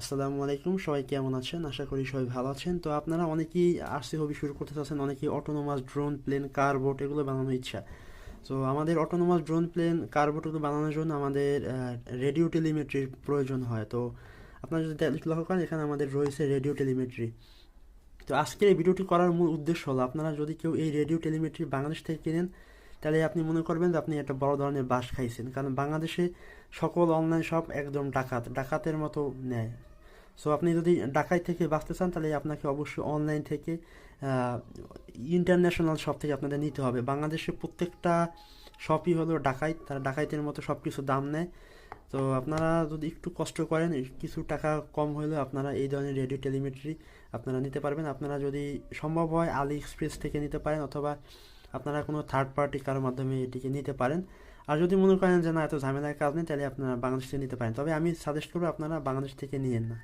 আসসালামু আলাইকুম, সবাই কেমন আছেন? আশা করি সবাই ভালো আছেন। তো আপনারা অনেকেই আরসি হবি শুরু করতে চাচ্ছেন, অনেকেই অটোনোমাস ড্রোন প্লেন কারবোট এগুলো বানানোর ইচ্ছা। তো আমাদের অটোনোমাস ড্রোন প্লেন কারবোটগুলো বানানোর জন্য আমাদের রেডিও টেলিমেট্রির প্রয়োজন হয়। তো আপনারা যদি লক্ষ্য করেন, এখানে আমাদের রয়েছে রেডিও টেলিমেট্রি তো আজকের এই ভিডিওটি করার মূল উদ্দেশ্য হলো, আপনারা যদি কেউ এই রেডিও টেলিমেট্রি বাংলাদেশ থেকে কেনেন তাহলে আপনি মনে করবেন যে আপনি একটা বড় ধরনের বাস খাইছেন। কারণ বাংলাদেশে সকল অনলাইন শপ একদম ডাকাত, ডাকাতের মতো নেয়। সো আপনি যদি ঢাকায় থেকে বাঁচতে চান, তাহলে আপনাকে অবশ্যই অনলাইন থেকে ইন্টারন্যাশনাল শপ থেকে আপনাদের নিতে হবে। বাংলাদেশে প্রত্যেকটা শপই হলো ডাকাইত তারা ডাকাইতের মতো সব কিছু দাম নেয়। তো আপনারা যদি একটু কষ্ট করেন, কিছু টাকা কম হলেও আপনারা এই ধরনের রেডিও টেলিমেট্রি আপনারা নিতে পারবেন। আপনারা যদি সম্ভব হয় আলি এক্সপ্রেস থেকে নিতে পারেন অথবা আপনারা কোনো থার্ড পার্টি কারোর মাধ্যমে এটিকে নিতে পারেন। আর যদি মনে করেন যে না, এত ঝামেলার কাজ নেই তাহলে আপনারা বাংলাদেশ থেকে নিতে পারেন। তবে আমি সাজেস্ট করব আপনারা বাংলাদেশ থেকে নিয়েন না।